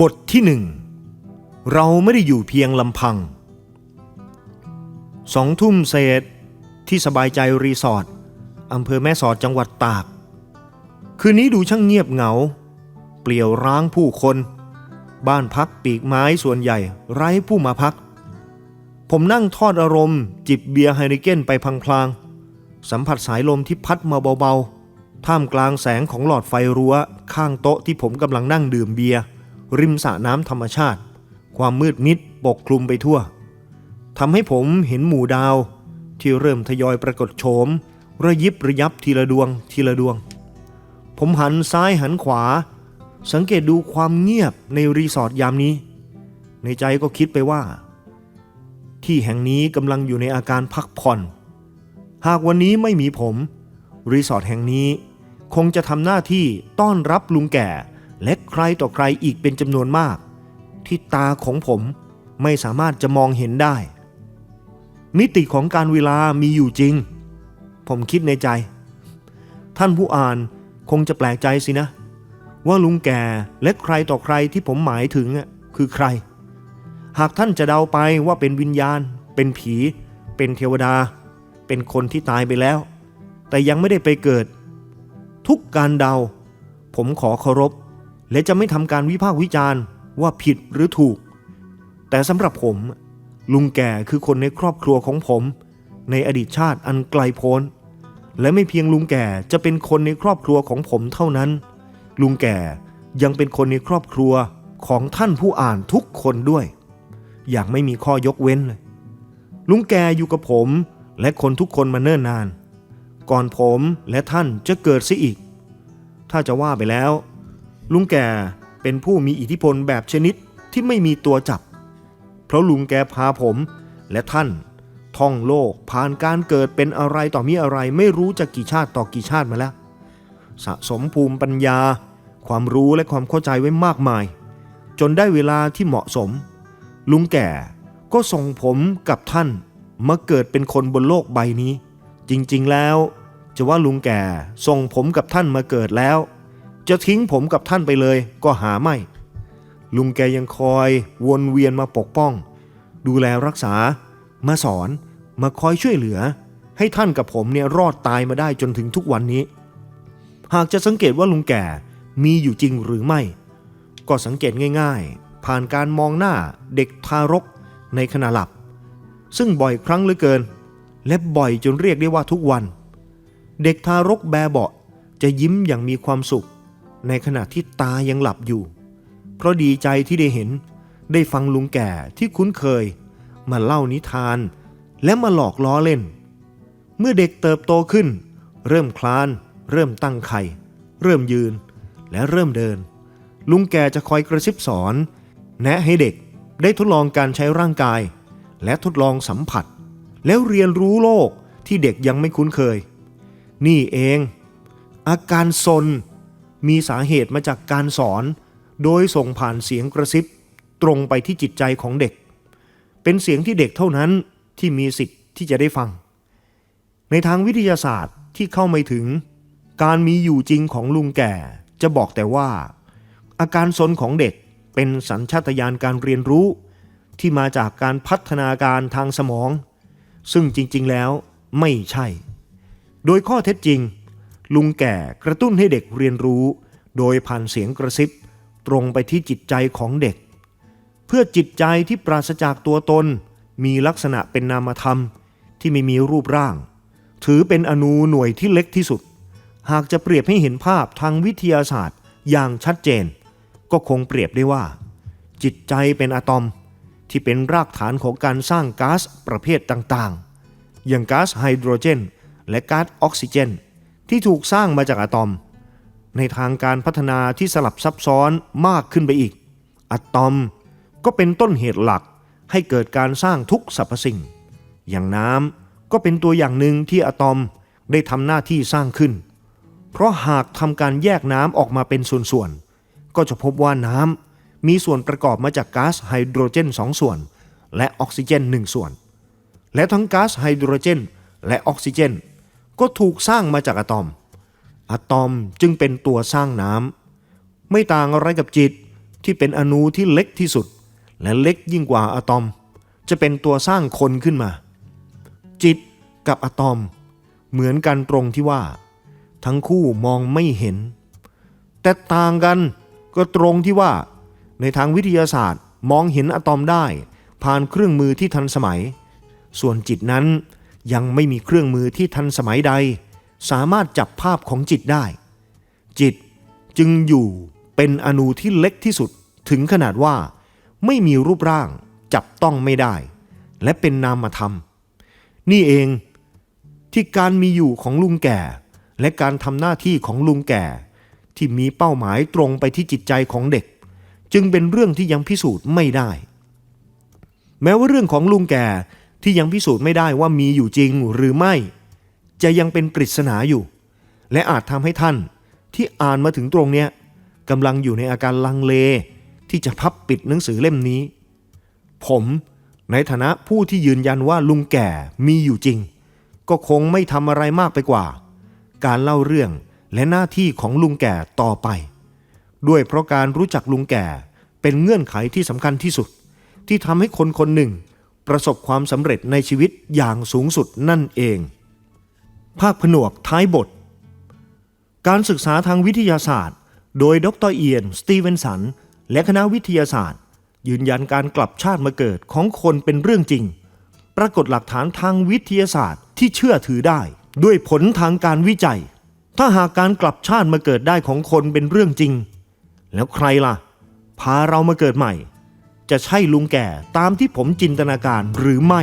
บทที่หนึ่งเราไม่ได้อยู่เพียงลำพังสองทุ่มเศษที่สบายใจรีสอร์ทอำเภอแม่สอดจังหวัดตาก คืนนี้ดูช่างเงียบเหงา เปลี่ยวร้างผู้คน บ้านพักปีกไม้ส่วนใหญ่ไร้ผู้มาพัก ผมนั่งทอดอารมณ์ จิบเบียร์ไฮนิเก้นไปพลางๆ สัมผัสสายลมที่พัดมาเบาๆ ท่ามกลางแสงของหลอดไฟรั้ว ข้างโต๊ะที่ผมกำลังนั่งดื่มเบียร์ ริมสระน้ำธรรมชาติ ความมืดมิดปกคลุมไปทั่วทำให้ผมเห็นหมู่ดาว ที่เริ่มทยอยปรากฏโฉมระยิบระยับทีละดวงทีละดวง ผมหันซ้ายหันขวา สังเกตดูความเงียบในรีสอร์ทยามนี้ ในใจก็คิดไปว่า ที่แห่งนี้กำลังอยู่ในอาการพักผ่อน หากวันนี้ไม่มีผม รีสอร์ทแห่งนี้คงจะทำหน้าที่ต้อนรับลุงแก่ และใครต่อใครอีกเป็นจำนวนมาก ที่ตาของผมไม่สามารถจะมองเห็นได้ มิติของการเวลามีอยู่จริง ผมคิดในใจ ท่านผู้อ่านคงจะแปลกใจสินะ ว่าลุงแก่และใครต่อใครที่ผมหมายถึงอะคือใคร หากท่านจะเดาไปว่าเป็นวิญญาณ เป็นผี เป็นเทวดา เป็นคนที่ตายไปแล้ว แต่ยังไม่ได้ไปเกิด ทุกการเดา ผมขอเคารพ และจะไม่ทำการวิพากษ์วิจารณ์ว่าผิดหรือถูก แต่สำหรับผม ลุงแก่คือคนในครอบครัวของผม ในอดีตชาติอันไกลโพ้น และไม่เพียงลุงแก่จะเป็นคนในครอบครัวของผมเท่านั้น ลุงแก่ยังเป็นคนในครอบครัวของท่านผู้อ่านทุกคนด้วย อย่างไม่มีข้อยกเว้นเลย ลุงแกอยู่กับผม และคนทุกคนมาเนิ่นนาน ก่อนผมและท่านจะเกิดซิอีก ถ้าจะว่าไปแล้ว ลุงแกเป็นผู้มีอิทธิพลแบบชนิดที่ไม่มีตัวจับ เพราะลุงแกพาผมและท่านท่องโลกผ่านการเกิดเป็นอะไรต่อมีอะไรไม่รู้จะกี่ชาติต่อกี่ชาติมาแล้ว สะสมภูมิปัญญา ความรู้และความเข้าใจไว้มากมาย จนได้เวลาที่เหมาะสม ลุงแก่ก็ส่งผมกับท่านมาเกิดเป็นคนบนโลกใบนี้ จริงๆแล้ว จะว่าลุงแก่ส่งผมกับท่านมาเกิดแล้ว จะทิ้งผมกับท่านไปเลยก็หาไม่ ลุงแกยังคอยวนเวียนมาปกป้อง ดูแลรักษา มาสอน มาคอยช่วยเหลือ ให้ท่านกับผมเนี่ยรอดตายมาได้จนถึงทุกวันนี้ หากจะสังเกตว่าลุงแก่มีอยู่จริงหรือไม่ ก็สังเกตง่าย ๆ ผ่านการมองหน้าเด็กทารกในขณะหลับ ซึ่งบ่อยครั้งเหลือเกิน และบ่อยจนเรียกได้ว่าทุกวัน เด็กทารกแบเบาะจะยิ้มอย่างมีความสุข ในขณะที่ตายังหลับอยู่ เพราะดีใจที่ได้เห็นได้ฟังลุงแก่ที่คุ้นเคย มาเล่านิทาน และมาหลอกล้อเล่น เมื่อเด็กเติบโตขึ้น เริ่มคลาน เริ่มตั้งไข่ เริ่มยืน และเริ่มเดิน ลุงแก่จะคอยกระซิบสอน แนะให้เด็กได้ทดลองการใช้ร่างกาย และทดลองสัมผัส แล้วเรียนรู้โลกที่เด็กยังไม่คุ้นเคย นี่เอง อาการซน มีสาเหตุมาจากการสอน โดยส่งผ่านเสียงกระซิบ ตรงไปที่จิตใจของเด็ก เป็นเสียงที่เด็กเท่านั้นที่มีสิทธิ์ที่จะได้ฟัง ในทางวิทยาศาสตร์ที่เข้าไม่ถึง การมีอยู่จริงของลุงแก่จะบอกแต่ว่า อาการซนของเด็กเป็นสัญชาตญาณการเรียนรู้ ที่มาจากการพัฒนาการทางสมอง ซึ่งจริงๆแล้วไม่ใช่ โดยข้อเท็จจริง ลุงแก่กระตุ้นให้เด็กเรียนรู้ โดยผ่านเสียงกระซิบ ตรงไปที่จิตใจของเด็ก เพื่อจิตใจที่ปราศจากตัวตน มีลักษณะเป็นนามธรรมที่ไม่มีรูปร่าง ถือเป็นอนูหน่วยที่เล็กที่สุด หากจะเปรียบให้เห็นภาพทางวิทยาศาสตร์อย่างชัดเจน ก็คงเปรียบได้ว่า จิตใจเป็นอะตอม ที่เป็นรากฐานของการสร้างก๊าซประเภทต่างๆ อย่างก๊าซไฮโดรเจน และก๊าซออกซิเจน ที่ถูกสร้างมาจากอะตอม ในทางการพัฒนาที่สลับซับซ้อนมากขึ้นไปอีก อะตอมก็เป็นต้นเหตุหลักให้เกิดการสร้างทุกสรรพสิ่ง อย่างน้ำก็เป็นตัวอย่างหนึ่งที่อะตอมได้ทำหน้าที่สร้างขึ้น เพราะหากทำการแยกน้ำออกมาเป็นส่วนๆ ก็จะพบว่าน้ำมีส่วนประกอบมาจากก๊าซไฮโดรเจน 2 ส่วน และออกซิเจน 1 ส่วน และทั้งก๊าซไฮโดรเจน และออกซิเจน ก็ถูกสร้างมาจากอะตอม อะตอมจึงเป็นตัวสร้างน้ำ ไม่ต่างอะไรกับจิตที่เป็นอนูที่เล็กที่สุด และเล็กยิ่งกว่าอะตอม จะเป็นตัวสร้างคนขึ้นมา จิตกับอะตอม เหมือนกันตรงที่ว่า ทั้งคู่มองไม่เห็น แต่ต่างกันก็ตรงที่ว่า ในทางวิทยาศาสตร์มองเห็นอะตอมได้ ผ่านเครื่องมือที่ทันสมัย ส่วนจิตนั้น ยังไม่มีเครื่องมือที่ทันสมัยใด สามารถจับภาพของจิตได้ จิตจึงอยู่เป็นอนูที่เล็กที่สุดถึงขนาดว่า ไม่มีรูปร่างจับต้องไม่ได้ และเป็นนามธรรม นี่เองที่การมีอยู่ของลุงแก่ และการทำหน้าที่ของลุงแก่ ที่มีเป้าหมายตรงไปที่จิตใจของเด็ก จึงเป็นเรื่องที่ยังพิสูจน์ไม่ได้ แม้ว่าเรื่องของลุงแก่ ที่ยังพิสูจน์ไม่ได้ว่ามีอยู่จริงหรือไม่ จะยังเป็นปริศนาอยู่ และอาจทำให้ท่านที่อ่านมาถึงตรงเนี้ยกำลังอยู่ในอาการลังเล ที่จะพับปิดหนังสือเล่มนี้ ผมในฐานะผู้ที่ยืนยันว่าลุงแก่มีอยู่จริง ก็คงไม่ทำอะไรมากไปกว่า การเล่าเรื่องและหน้าที่ของลุงแก่ต่อไป ด้วยเพราะการรู้จักลุงแก่เป็นเงื่อนไขที่สำคัญที่สุด ที่ทำให้คนคนหนึ่ง ประสบความสำเร็จในชีวิตอย่างสูงสุดนั่นเอง ภาคผนวกท้ายบท การศึกษาทางวิทยาศาสตร์ โดยดรเอียน สตีเวนสัน และคณะวิทยาศาสตร์ ยืนยันการกลับชาติมาเกิดของคนเป็นเรื่องจริง ปรากฏหลักฐานทางวิทยาศาสตร์ที่เชื่อถือได้ ด้วยผลทางการวิจัย ถ้าหากการกลับชาติมาเกิดได้ของคนเป็นเรื่องจริง แล้วใครล่ะ พาเรามาเกิดใหม่ จะใช่ลุงแก่ตามที่ผมจินตนาการหรือไม่